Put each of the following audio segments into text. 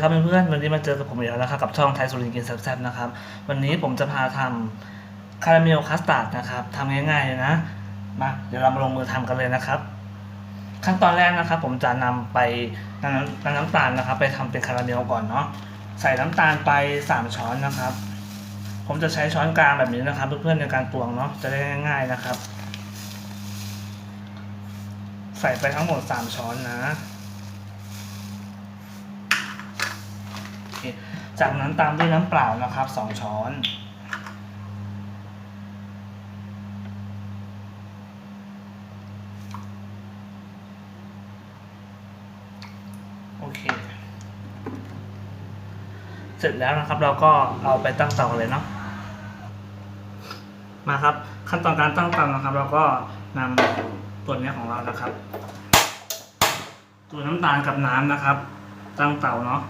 สวัสดีครับเพื่อนๆวันนี้มาเจอกับผมอีกแล้วนะครับกับช่องไทยสุรินทร์กินแซ่บๆนะครับ วันนี้ผมจะพาทำคาราเมลคัสตาร์ดนะครับทำง่ายๆเลยนะมาเดี๋ยวเรามาลงมือทำกันเลยนะครับ ขั้นตอนแรกนะครับ ผมจะนำไปนำน้ำน้ำตาลนะครับ ไปทำเป็นคาราเมลก่อนเนาะใส่น้ำตาลไปสามช้อนนะครับ ผมจะใช้ช้อนกลางแบบนี้นะครับ เพื่อนๆในการตวงเนาะจะได้ง่าย ๆนะครับ ใส่ไปทั้งหมดสามช้อนนะ โอเค จากนั้นตามด้วยน้ำเปล่านะครับสองช้อน โอเค เสร็จแล้วนะครับเราก็เอาไปตั้งเตาเลยเนาะมาครับ ขั้นตอนการตั้งเตานะครับ เราก็นำตัวนี้ของเรานะครับ ตัวน้ำตาลกับน้ำนะครับ ตั้งเตาเนาะ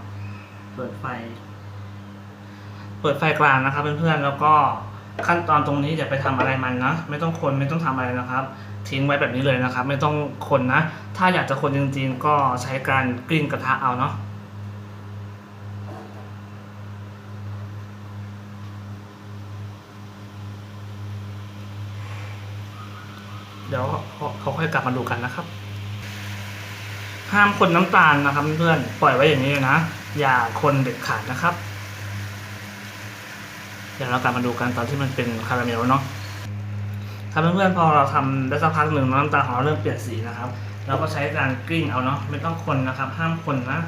เปิดไฟ เปิดไฟกลางนะครับเพื่อนๆแล้วก็ขั้นตอนตรงนี้อย่าไปทำอะไรมันนะ ไม่ต้องคนไม่ต้องทำอะไรนะครับ ทิ้งไว้แบบนี้เลยนะครับ ไม่ต้องคนนะ ถ้าอยากจะคนจริงๆ ก็ใช้การกลิ้งกระทะเอาเนาะเดี๋ยวเขาค่อยกลับมาดูกันนะครับ ห้ามคนน้ำตาลนะครับเพื่อนปล่อยไว้อย่างนี้เลยนะ อย่าคนเด็ดขาดนะครับ ดี๋ยวเรากลับมาดูกันตอนที่มันเป็นคาราเมลเนาะครับเพื่อนๆพอเราทำได้สักพักหนึ่งน้ำตาลของเราเริ่มเปลี่ยนสีนะครับ เราก็ใช้การกลิ้งเอาเนาะไม่ต้องคนนะครับ ห้ามคนนะ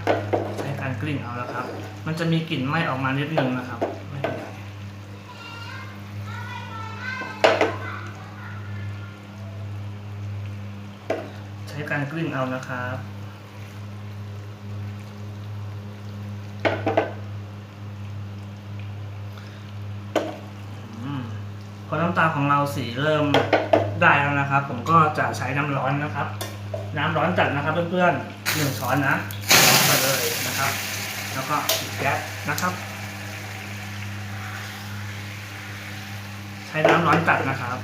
ใช้การกลิ้งเอาแล้วครับ มันจะมีกลิ่นไหม้ออกมานิดนึงนะครับไม่เป็นไรใช้การกลิ้งเอานะครับ อืมพอน้ำตาลของเราสีเริ่มได้แล้วนะครับ ผมก็จะใช้น้ำร้อนนะครับ น้ำร้อนจัดนะครับเพื่อนๆหนึ่งช้อนนะร้อนไปเลยนะครับ แล้วก็ปิดแก๊สนะครับ ใช้น้ำร้อนจัดนะครับ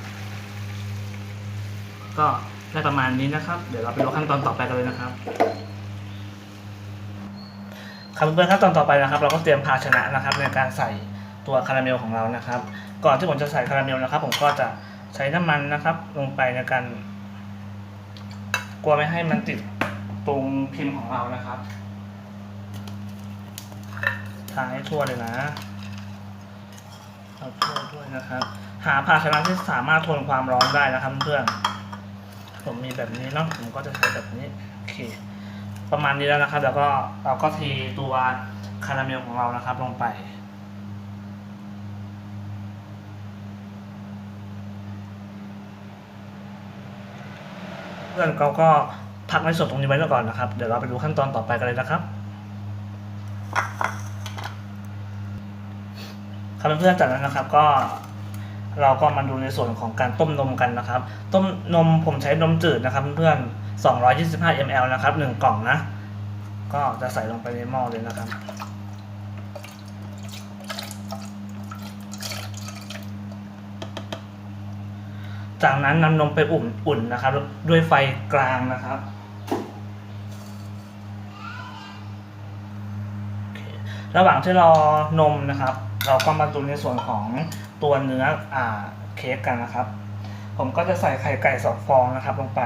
ก็ได้ประมาณนี้นะครับ เดี๋ยวเราไปดูขั้นตอนต่อไปกันเลยนะครับครับเพื่อนๆขั้นตอนต่อไปนะครับ เราก็เตรียมภาชนะนะครับ ในการใส่ ตัวคาราเมลของเรานะครับ ก่อนที่ผมจะใส่คาราเมลนะครับ ผมก็จะใช้น้ำมันนะครับ ลงไปในการกลัวไม่ให้มันติดตรงพิมพ์ของเรานะครับทาให้ทั่วเลยนะเอาทั่วด้วยนะครับ หาภาชนะที่สามารถทนความร้อนได้นะครับเพื่อนผมมีแบบนี้เนาะผมก็จะใช้แบบนี้โอเค ประมาณนี้แล้วนะครับ แล้วก็เราก็เทตัวคาราเมลของเรานะครับ ลงไป พื่อนเขาก็พักในส่วนตรงนี้ไว้แล้วก่อนนะครับ เดี๋ยวเราไปดูขั้นตอนต่อไปกันเลยนะครับครับเพื่อนๆจากนั้นนะครับก็เราก็มาดูในส่วนของการต้มนมกันนะครับ ต้มนมผมใช้นมจืดนะครับ เพื่อนๆ225 ml นะครับหนึ่งกล่องนะ ก็จะใส่ลงไปในหม้อเลยนะครับ จากนั้นนำนมไปอุ่นอุ่นนะครับ ด้วยไฟกลางนะครับระหว่างที่รอนมนะครับ เราก็มาดูในส่วนของตัวเนื้ออ่าเค้กกันนะครับ ผมก็จะใส่ไข่ไก่สองฟองนะครับ ลงไป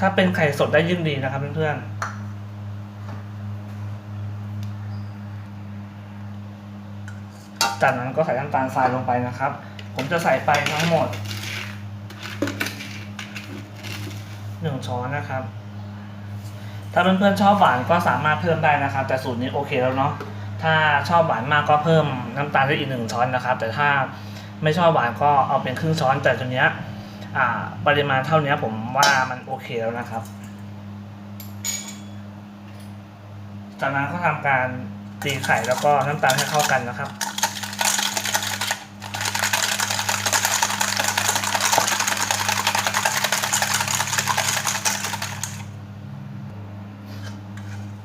ถ้าเป็นไข่สดได้ยิ่งดีนะครับเพื่อนๆ จากนั้นก็ใส่น้ำตาลทรายลงไปนะครับ ผมจะใส่ไปทั้งหมดหนึ่งช้อนนะครับ ถ้าเพื่อนๆชอบหวานก็สามารถเพิ่มได้นะครับ แต่สูตรนี้โอเคแล้วเนาะ ถ้าชอบหวานมากก็เพิ่มน้ำตาลได้อีกหนึ่งช้อนนะครับ แต่ถ้าไม่ชอบหวานก็เอาเป็นครึ่งช้อน แต่ตัวเนี้ยปริมาณเท่านี้ผมว่ามันโอเคแล้วนะครับ จากนั้นก็ทำการตีไข่แล้วก็น้ำตาลให้เข้ากันนะครับ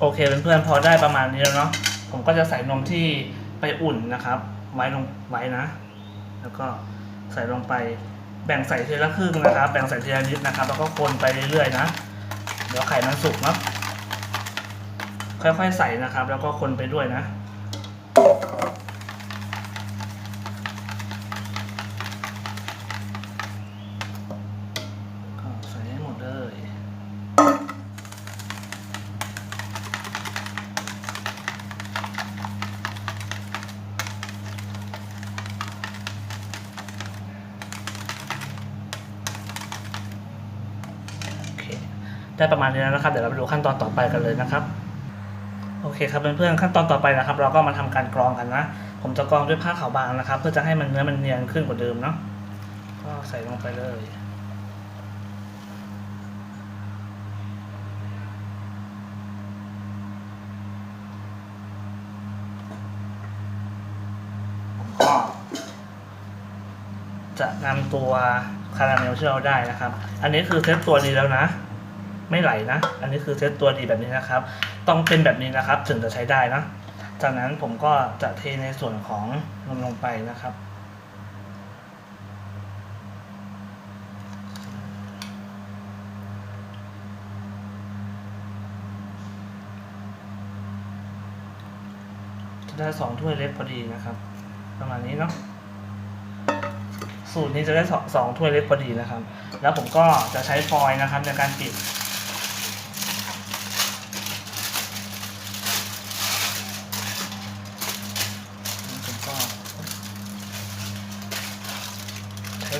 อเคเพื่อนๆพอได้ประมาณนี้แล้วเนาะผมก็จะใส่นมที่ไปอุ่นนะครับ ไว้ลงไว้นะ แล้วก็ใส่ลงไปแบ่งใส่ทีละครึ่งนะครับ แบ่งใส่ทีละนิดนะครับ แล้วก็คนไปเรื่อยๆนะเดี๋ยวไข่มันสุกเนาะค่อยๆใส่นะครับ แล้วก็คนไปด้วยนะ ได้ประมาณนี้แล้วนะครับ เดี๋ยวเราไปดูขั้นตอนต่อไปกันเลยนะครับ โอเคครับเพื่อนๆขั้นตอนต่อไปนะครับ เราก็มาทำการกรองกันนะ ผมจะกรองด้วยผ้าขาวบางนะครับ เพื่อจะให้มันเนื้อมันเนียนขึ้นกว่าเดิมเนาะ ก็ใส่ลงไปเลยก็จะนำตัวคาราเมลที่เราได้นะครับ อันนี้คือเซตตัวดีแล้วนะ ไม่ไหลนะ อันนี้คือเซตตัวดีแบบนี้นะครับ ต้องเป็นแบบนี้นะครับ ถึงจะใช้ได้นะ จากนั้นผมก็จะเทในส่วนของนมลงไปนะครับจะได้สองถ้วยเล็กพอดีนะครับ ประมาณนี้เนาะสูตรนี้จะได้สองสองถ้วยเล็กพอดีนะครับ แล้วผมก็จะใช้ฟอยล์นะครับในการปิด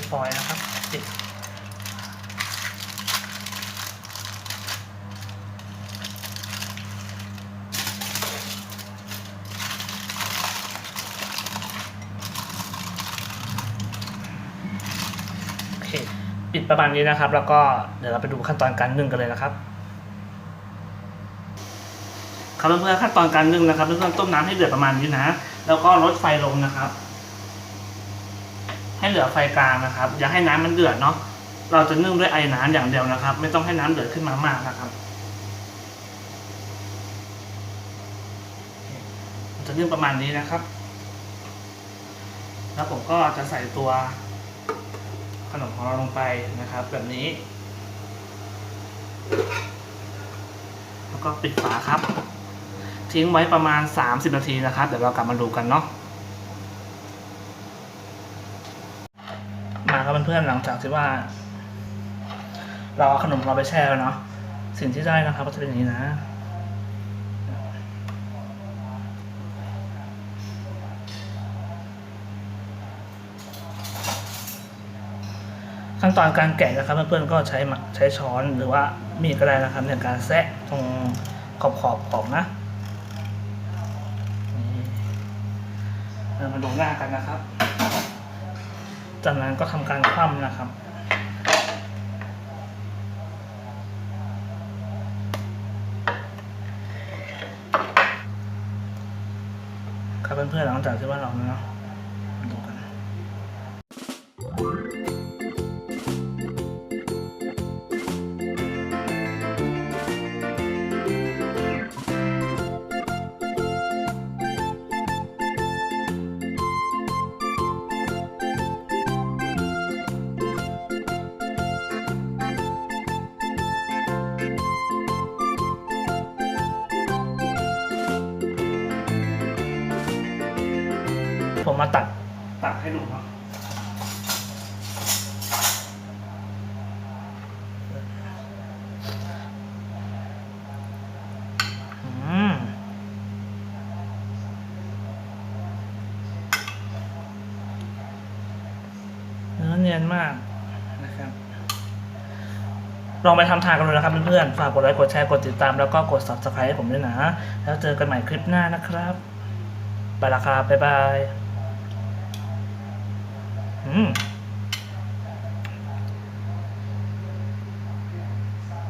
ฟอยล์นะครับปิดโอเคปิดประมาณนี้นะครับ แล้วก็เดี๋ยวเราไปดูขั้นตอนการนึ่งกันเลยนะครับครับเพื่อนๆขั้นตอนการนึ่งนะครับเพื่อนต้มน้ำให้เดือดประมาณนี้นะ แล้วก็ลดไฟลงนะครับ ให้เหลือไฟกลางนะครับ อย่าให้น้ำมันเดือดเนาะเราจะนึ่งด้วยไอ้น้ำอย่างเดียวนะครับ ไม่ต้องให้น้ำเดือดขึ้นมามากนะครับจะนึ่งประมาณนี้นะครับ แล้วผมก็จะใส่ตัวขนมของเราลงไปนะครับ แบบนี้ แล้วก็ปิดฝาครับ ทิ้งไว้ประมาณ 30 นาทีนะครับ เดี๋ยวเรากลับมาดูกันเนาะ มาครับ เพื่อนๆหลังจากที่ว่า เราเอาขนมเราไปแช่แล้วเนาะสิ่งที่ได้นะครับก็จะเป็นอย่างนี้นะขั้นตอนการแกะนะครับเพื่อนๆก็ใช้ใช้ช้อนหรือว่ามีดก็ได้นะครับในการแซะตรงขอบขอบๆออกนะนี่มาดูหน้ากันนะครับ จากนั้นก็ทำการคว่ำนะครับ ครับเพื่อนๆหลังจากที่ว่าเราเนาะ ผมมาตัดตัดให้ดูเนาะอืมเนื้อเนียนมากนะครับ ลองไปทำทานกันดูนะครับเพื่อนๆ ฝากกดไลค์ กดแชร์ กดติดตาม แล้วก็กด subscribe ให้ผมด้วยนะ แล้วเจอกันใหม่คลิปหน้านะครับ ไปละครับบ๊ายบาย อืม